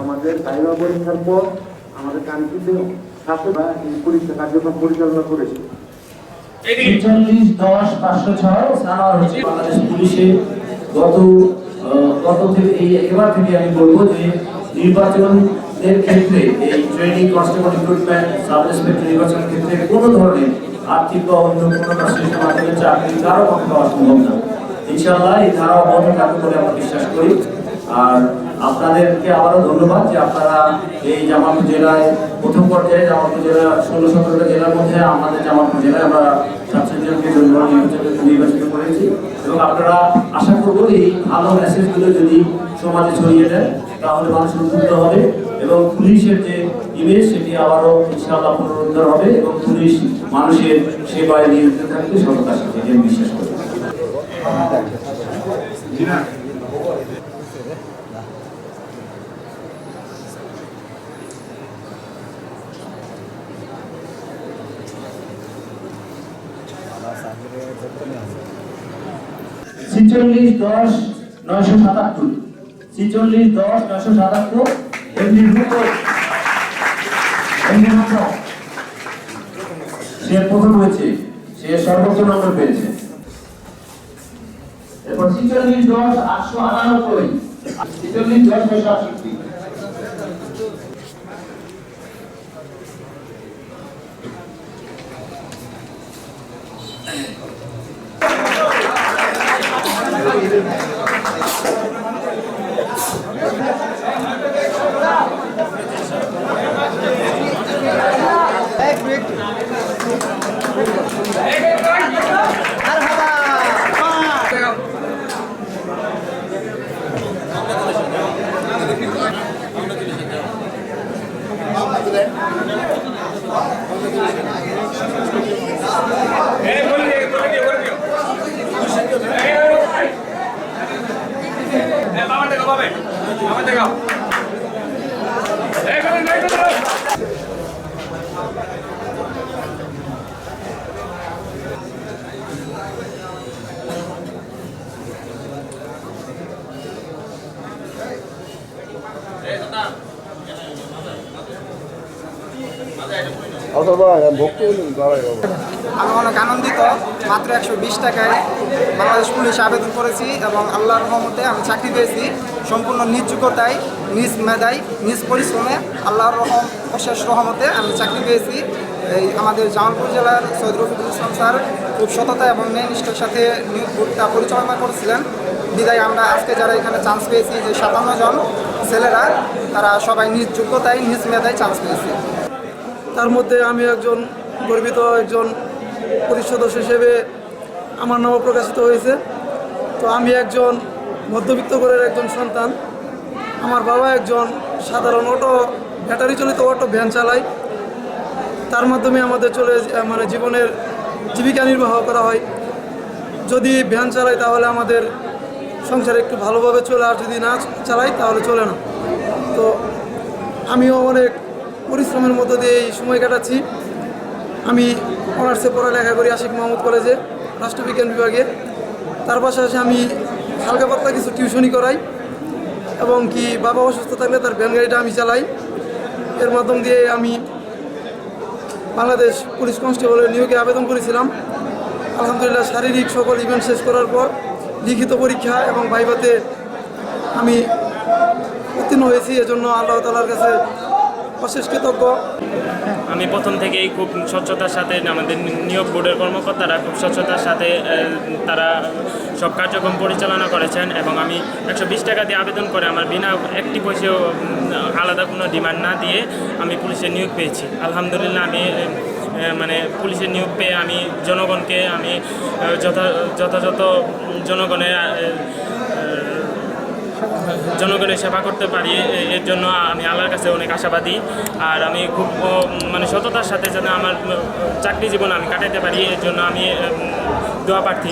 আমাদের দায়বা পরীক্ষার পর আমাদের কান্ট্রিতে বা এই পরীক্ষা কার্যক্রম পরিচালনা করেছে। ছেচল্লিশ এই নির্বাচনের ক্ষেত্রে কোনো ধরনের আর্থিক বা অন্য কোনো কাস্টের মাধ্যমে চাকরি ধারা অব্যাহত থাকবে বলে আমরা বিশ্বাস করি। আর আপনাদেরকে আবারও ধন্যবাদ যে আপনারা এই জামালপুর জেলায় প্রথম পর্যায়ে জামালপুর জেলা ষোলো সতেরোটা জেলার মধ্যে আমাদের জামালপুর জেলায় আমরা জন্য নির্বাচিত করেছি। এবং আপনারা আশা করব এই ভালো মেসেজগুলো যদি সমাজে ছড়িয়ে দেন তাহলে মানুষ উদ্বুদ্ধ হবে এবং পুলিশের যে ইমেজ সেটি আবারও ইনশাআল্লাহ পুনরুদ্ধার হবে এবং পুলিশ মানুষের সেবায় নিয়োজিত থাকবে, সততার সাথে বিশ্বাস করি। ছিচল্লিশ দশ নয়শো সাতাত্তর। ছিচল্লিশ দশ নয়শো সাতাত্তর, এমনি এমনি সে প্রথম হয়েছে, সে সর্বোচ্চ নম্বর পেয়েছে। এরপর ছিচল্লিশ দশ আটশো আটানব্বই। ছিচল্লিশ দশ নয়শো আটষট্টি। বাবার আমি অনেক আনন্দিত একশো বিশ টাকায় আবেদন করেছি এবং রহমতে আমি চাকরি পেয়েছি সম্পূর্ণ নিজ মেধায়, নিজ পরিশ্রমে আল্লাহর রহম রহমতে আমি চাকরি পেয়েছি। এই আমাদের জামালপুর জেলার সৈয়দ রফিকুল ইসলাম স্যার খুব সততা এবং ন্যায়নিষ্ঠের সাথে পরিচালনা করেছিলেন। বিদায় আমরা আজকে যারা এখানে চান্স পেয়েছি, যে সাতান্ন জন ছেলেরা, তারা সবাই নিজ যোগ্যতায়, নিজ মেধায় চান্স পেয়েছি। তার মধ্যে আমি একজন গর্বিত একজন সদস্য হিসেবে আমার নামও প্রকাশিত হয়েছে। তো আমি একজন মধ্যবিত্ত ঘরের একজন সন্তান। আমার বাবা একজন সাধারণ অটো, ব্যাটারি চালিত অটো ভ্যান চালায়। তার মাধ্যমে আমাদের চলে মানে জীবনের জীবিকা নির্বাহ করা হয়। যদি ভ্যান চালাই তাহলে আমাদের সংসার একটু ভালোভাবে চলে আর যদি না চালাই তাহলে চলে না। তো আমিও অনেক পরিশ্রমের মধ্য দিয়ে এই সময় কাটাচ্ছি। আমি অনার্সে পড়ালেখা করি আশিক মাহমুদ কলেজে, রাষ্ট্রবিজ্ঞান বিভাগে। তার পাশাপাশি আমি হালকা পাতলা কিছু টিউশনি করাই এবং কি বাবা অসুস্থ থাকলে তার ভ্যান গাড়িটা আমি চালাই। এর মাধ্যম দিয়ে আমি বাংলাদেশ পুলিশ কনস্টেবলের নিয়োগে আবেদন করেছিলাম। আলহামদুলিল্লাহ শারীরিক সকল ইভেন্ট শেষ করার পর লিখিত পরীক্ষা এবং ভাইভাতে আমি উত্তীর্ণ হয়েছি। এজন্য আল্লাহ তালার কাছে অশেষ কৃতজ্ঞ আমি প্রথম থেকেই খুব স্বচ্ছতার সাথে আমাদের নিয়োগ বোর্ডের কর্মকর্তারা খুব স্বচ্ছতার সাথে তারা সব কার্যক্রম পরিচালনা করেছেন এবং আমি একশো বিশ টাকা দিয়ে আবেদন করে আমার বিনা একটি পয়সাও আলাদা কোনো ডিমান্ড না দিয়ে আমি পুলিশের নিয়োগ পেয়েছি। আলহামদুলিল্লাহ আমি মানে পুলিশের নিয়োগ পেয়ে আমি জনগণকে আমি যথা, যথাযথ জনগণের জনগণের সেবা করতে পারি এর জন্য আমি আল্লাহর কাছে অনেক আশাবাদী আর আমি খুব মানে সততার সাথে যেন আমার চাকরি জীবন আমি কাটাতে পারি, এর জন্য আমি দোয়া প্রার্থী।